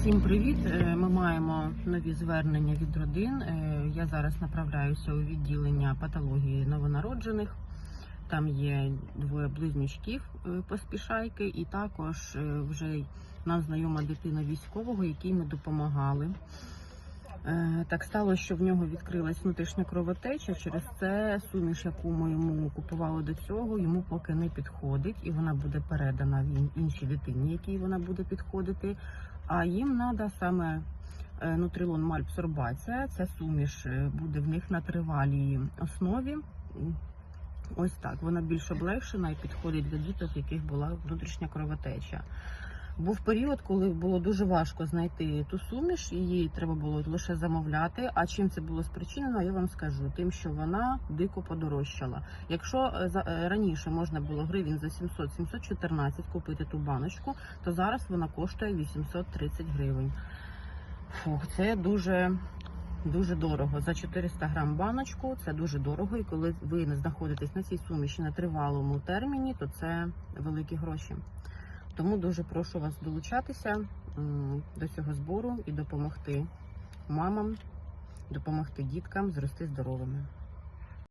Всім привіт! Е, Ми маємо нові звернення від родин. Е, Я зараз направляюся у відділення патології новонароджених. Там є двоє близнючків е, поспішайки, і також вже нам знайома дитина військового, якій ми допомагали. Е, Так стало, що в нього відкрилась внутрішня кровотеча. Через це суміш, яку ми йому купували до цього, йому поки не підходить, і вона буде передана іншій дитині, якій вона буде підходити. А їм треба саме е, нутрилон мальбсорбація. Ця суміш е, буде в них на тривалій основі. Ось так. Вона більш облегшена і підходить для діток, в яких була внутрішня кровотеча. Був період, коли було дуже важко знайти ту суміш, її треба було лише замовляти. А чим це було спричинено, я вам скажу. Тим, що вона дико подорожчала. Якщо е, е, раніше можна було гривень за 700-714 купити ту баночку, то зараз вона коштує 830 гривень. Фух, це дуже. Дуже дорого за 400 грам баночку. Це дуже дорого. І коли ви не знаходитесь на цій суміші на тривалому терміні, то це великі гроші. Тому дуже прошу вас долучатися до цього збору і допомогти мамам, допомогти діткам зрости здоровими.